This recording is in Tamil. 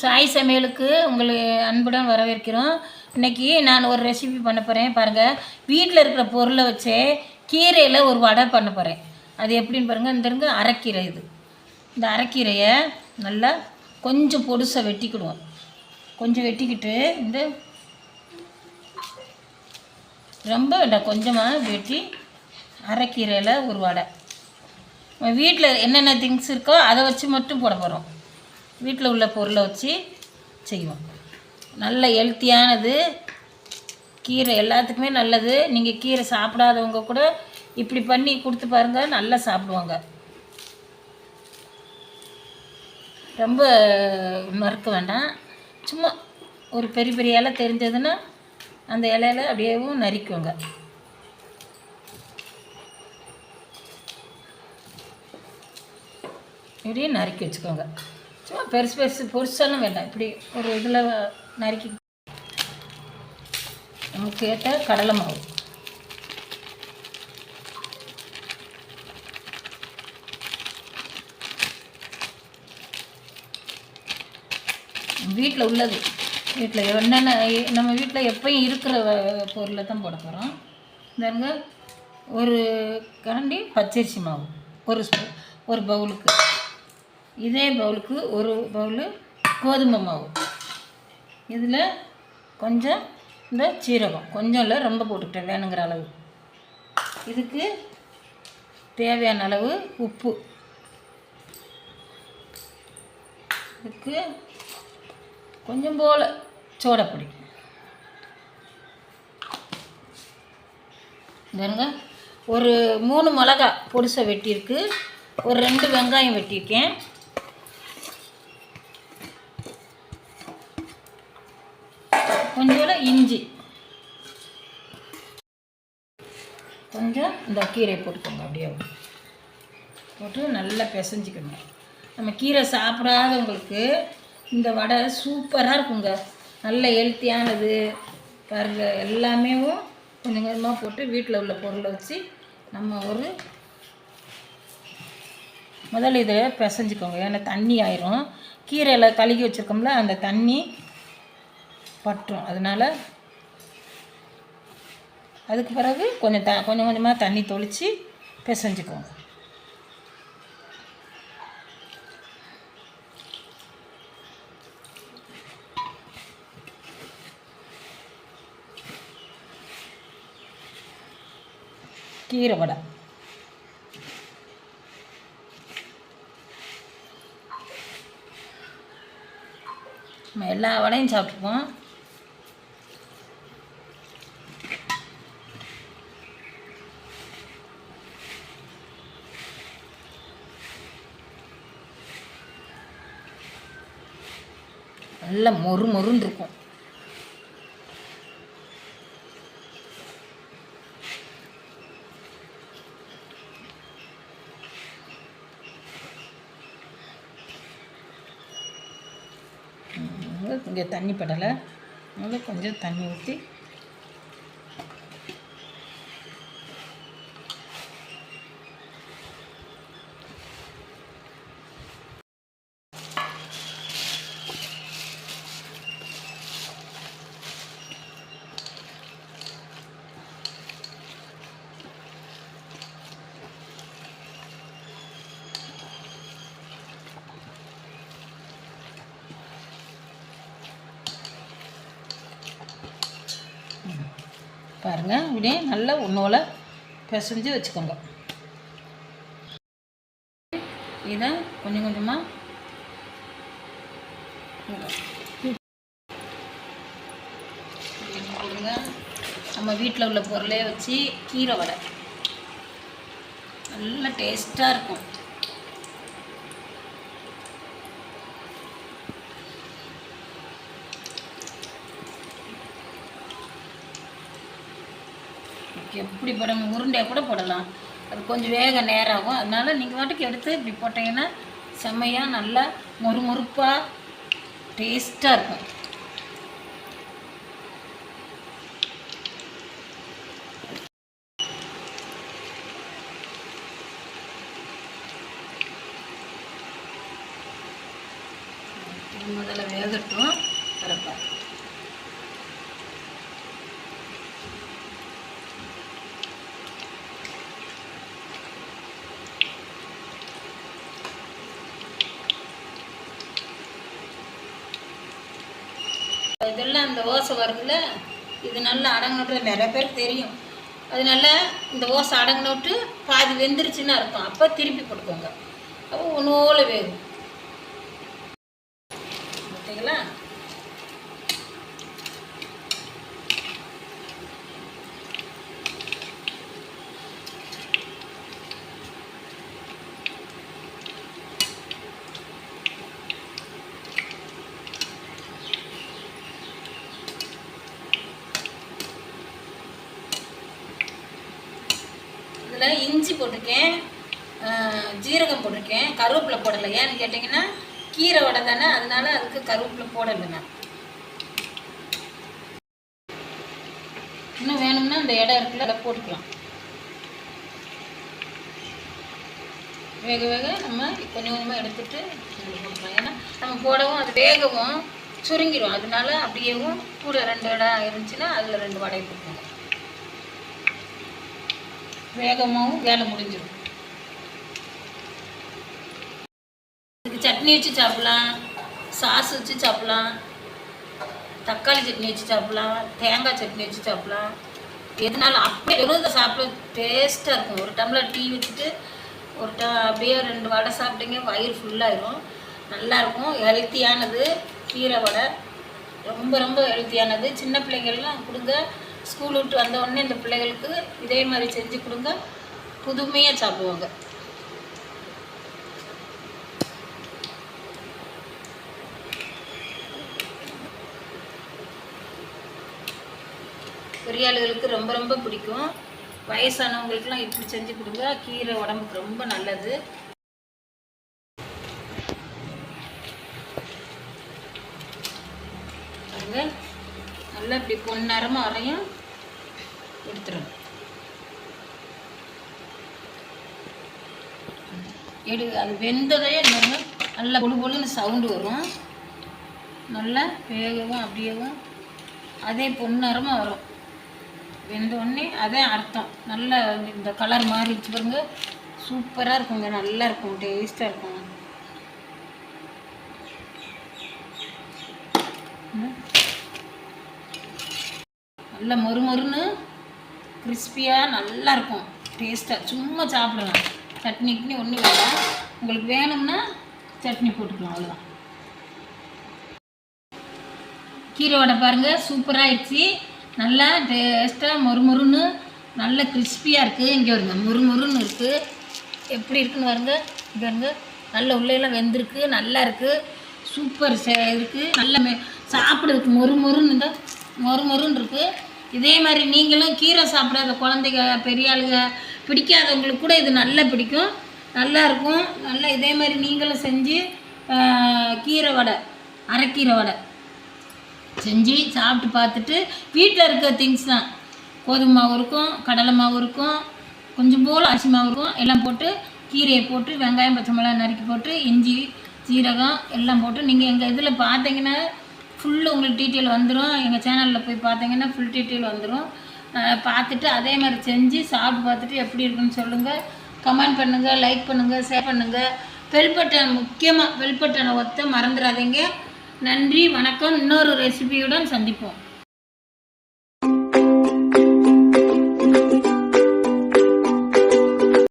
சாய் சமையலுக்கு உங்களை அன்புடன் வரவேற்கிறோம். இன்னைக்கு நான் ஒரு ரெசிபி பண்ண போகிறேன் பாருங்கள் வீட்டில் இருக்கிற பொருளை வச்சே கீரையில் ஒரு வடை பண்ண போகிறேன் அது எப்படின்னு பாருங்கள் இந்த இருங்க அரைக்கீரை இது. இந்த அரைக்கீரையை நல்லா கொஞ்சம் பொடுசை வெட்டிக்கிடுவோம். கொஞ்சம் வெட்டிக்கிட்டு இந்த ரொம்ப வேண்டாம் கொஞ்சமாக வெட்டி அரைக்கீரையில் ஒரு வடை. வீட்டில் என்னென்ன திங்ஸ் இருக்கோ அதை வச்சு மட்டும் போட போகிறோம் வீட்டில் உள்ள பொருளை வச்சு செய்வோம். நல்ல ஹெல்த்தியானது கீரை எல்லாத்துக்குமே நல்லது. நீங்கள் கீரை சாப்பிடாதவங்க கூட இப்படி பண்ணி கொடுத்து பாருங்கள் நல்லா சாப்பிடுவாங்க. ரொம்ப மறுக்க வேண்டாம். சும்மா ஒரு பெரிய பெரிய இலை தெரிஞ்சதுன்னா அந்த இலையில அப்படியேவும் நறுக்குவாங்க இப்படியே நறுக்கி வச்சுக்கோங்க. சும்மா பெருசு பெருசு பொருசெல்லாம் வேண்டாம். இப்படி ஒரு இதில் நறுக்கி நமக்கு ஏற்ற கடலை மாவு. வீட்டில் உள்ளது. வீட்டில் என்னென்ன நம்ம வீட்டில் எப்பயும் இருக்கிற பொருளை தான் போட போகிறோம் பாருங்க ஒரு கரண்டி பச்சரிசி மாவு. ஒரு ஸ்பூ- ஒரு பவுலுக்கு. இதே பவுலுக்கு ஒரு பவுலு கோதுமை மாவு. இதில் கொஞ்சம் இந்த சீரகம். கொஞ்சம் இல்லை ரொம்ப போட்டுக்கிட்டேன் வேணுங்கிற அளவு. இதுக்கு தேவையான அளவு உப்பு. இதுக்கு கொஞ்சம் போல் சோடப்பொடி. பாருங்க ஒரு மூணு மிளகா பொடிசை வெட்டியிருக்கு. ஒரு ரெண்டு வெங்காயம் வெட்டியிருக்கேன் கொஞ்சம் இஞ்சி. கொஞ்சம் இந்த கீரையை போட்டுக்கோங்க அப்படியே போட்டு நல்லா பிசைஞ்சிக்கணும் நம்ம கீரை சாப்பிடாதவங்களுக்கு இந்த வடை சூப்பராக இருக்குங்க. நல்ல ஹெல்த்தியானது பாருங்க எல்லாமே கொஞ்சம் கொஞ்சமாக போட்டு வீட்டில் உள்ள பொருளை வச்சு நம்ம ஒரு முதல்ல இதை பிசைஞ்சுக்கோங்க. ஏன்னா தண்ணி ஆயிரும். கீரையில் கழுகி வச்சுருக்கோம்ல அந்த தண்ணி பற்றும். அதனால் அதுக்கு பிறகு கொஞ்சம் த கொஞ்சம் கொஞ்சமாக தண்ணி தொளித்து பிசைஞ்சுக்கோங்க கீரை வடை. நம்ம எல்லா வடையும் சாப்பிட்டுப்போம் நல்லா மொறு மொறுன்னு இருக்கும். இங்கே தண்ணி படலை. அதனால கொஞ்சம் தண்ணி ஊற்றி பாருங்கள் இப்படியே நல்லா ஒன்றோல பிசைஞ்சு வச்சுக்கோங்க. இதை கொஞ்சம் கொஞ்சமாக கொடுங்க. நம்ம வீட்டில் உள்ள பொருளே வச்சு கீரை வடை. நல்லா டேஸ்ட்டாக இருக்கும். எப்படி போடணும் உருண்டையாக கூட போடலாம். அது கொஞ்சம் வேக நேரம் ஆகும் அதனால நீங்கள் வாட்டுக்கு எடுத்து இப்படி போட்டிங்கன்னா செம்மையாக நல்லா மொறுமொறுப்பாக டேஸ்ட்டாக இருக்கும் இது முதல்ல வேக இந்த ஓசை வருதுல்ல? இது நல்லா அடங்கினோட்டு நிறைய பேருக்கு தெரியும். அதனால இந்த ஓசை அடங்கினோட்டு பாதி வெந்துருச்சுன்னு அர்த்தம். அப்போ திருப்பி போட்டுக்கோங்க அப்போ ஒன்றோல வேகும். பார்த்தீங்களா இதில் இஞ்சி போட்டிருக்கேன். ஜீரகம் போட்டிருக்கேன். கருவேப்பிலை போடலை. ஏன்னு கேட்டிங்கன்னா கீரை வடை தானே அதனால அதுக்கு கருவேப்பிலை போடலை நான். இன்னும் வேணும்னா இந்த இடம் இருக்குல்ல அதை போட்டுக்கலாம். வேக வேக நம்ம கொஞ்சம் கொஞ்சமாக எடுத்துட்டு போட்டுக்கலாம். ஏன்னா நம்ம போடவும் அது வேகவும் சுருங்கிடும் அதனால அப்படியேவும் கூட ரெண்டு இடம் இருந்துச்சுன்னா அதில் ரெண்டு வடையை போட்டுக்கோங்க வேகமாகவும் வேலை முடிஞ்சிடும். இதுக்கு சட்னி வச்சு சாப்பிட்லாம் சாஸ் வச்சு சாப்பிட்லாம் தக்காளி சட்னி வச்சு சாப்பிட்லாம் தேங்காய் சட்னி வச்சு சாப்பிட்லாம். எதுனாலும் அப்படியே வெறும் இதை சாப்பிட டேஸ்ட்டாக இருக்கும். ஒரு டம்ளர் டீ வச்சுட்டு ஒரு ட அப்படியே ரெண்டு வடை சாப்பிட்டீங்க வயிறு ஃபுல்லாயிரும் நல்லாயிருக்கும் ஹெல்த்தியானது கீரை வடை. ரொம்ப ரொம்ப ஹெல்த்தியானது சின்ன பிள்ளைங்கள்லாம் கொடுங்க. ஸ்கூல் விட்டு வந்த உடனே இந்த பிள்ளைகளுக்கு இதே மாதிரி செஞ்சு கொடுங்க. புதுமையாக சாப்பிடுவாங்க. பெரிய ஆளுகளுக்கு ரொம்ப ரொம்ப பிடிக்கும். வயசானவங்களுக்குலாம் இப்படி செஞ்சு கொடுங்க. கீரை உடம்புக்கு ரொம்ப நல்லது. நல்லா இப்படி பொன்னரமாக வரையும். எடுத்துடணும் எடு அது வெந்ததையே என்னங்க? நல்லா பொழு பொழுன்னு சவுண்டு வரும். நல்லா வேகவும் அப்படியேவும் அதே பொன்னரமாக வரும். வெந்த உடனே அதே அர்த்தம். நல்ல இந்த கலர் மாறிடுச்சு பாருங்க. சூப்பராக இருக்குங்க. நல்லா இருக்கும். டேஸ்ட்டாக இருக்கும் நல்லா மொறு மொறுன்னு கிறிஸ்பியாக நல்லா இருக்கும் டேஸ்ட்டாக சும்மா சாப்பிடலாம். சட்னி ஒன்றும் வேண்டாம் உங்களுக்கு வேணும்னா சட்னி போட்டுக்கலாம். அவ்வளோதான் கீரை வடை பாருங்கள் சூப்பராகிடுச்சு நல்லா டேஸ்ட்டாக மொறுமொறுன்னு நல்ல கிறிஸ்பியாக இருக்குது இங்கே வருங்க மொறுமொறுன்னு இருக்குது எப்படி இருக்குன்னு பாருங்க. இங்கே வருங்க நல்ல உள்ளேலாம் வெந்திருக்கு. நல்லா இருக்குது சூப்பர் இருக்குது நல்ல மெ சாப்பிட்றதுக்கு மொறு மொறுன்னு இந்த. மொறு மொறுன்னு இருக்குது இதே மாதிரி நீங்களும் கீரை சாப்பிடாத குழந்தைங்க பெரிய ஆளுங்க பிடிக்காதவங்களுக்கு கூட இது நல்லா பிடிக்கும். நல்லா இருக்கும். நல்லா இதே மாதிரி நீங்களும் செஞ்சு கீரை வடை அரைக்கீரை வடை செஞ்சு சாப்பிட்டு பார்த்துட்டு வீட்டில் இருக்க திங்ஸ் தான். கோதுமை மாவு இருக்கும் கடலை மாவு இருக்கும் கொஞ்சம் போல் அரிசி மாவு இருக்கும். எல்லாம் போட்டு கீரையை போட்டு வெங்காயம் பச்சை மிளகாய் நறுக்கி போட்டு இஞ்சி சீரகம் எல்லாம் போட்டு நீங்கள் எங்கள் இதில் பார்த்தீங்கன்னா ஃபுல்லு உங்களுக்கு டீட்டெயில் வந்துடும் எங்கள் சேனலில் போய் பார்த்தீங்கன்னா ஃபுல் டீட்டெயில் வந்துடும் பார்த்துட்டு அதே மாதிரி செஞ்சு சாப்பிட்டு பார்த்துட்டு எப்படி இருக்குன்னு சொல்லுங்கள் கமெண்ட் பண்ணுங்கள் லைக் பண்ணுங்கள் ஷேர் பண்ணுங்கள் பெல் பட்டன் முக்கியமாக பெல் பட்டனை ஒத்த மறந்துடாதீங்க. நன்றி வணக்கம். இன்னொரு ரெசிபியுடன் சந்திப்போம்.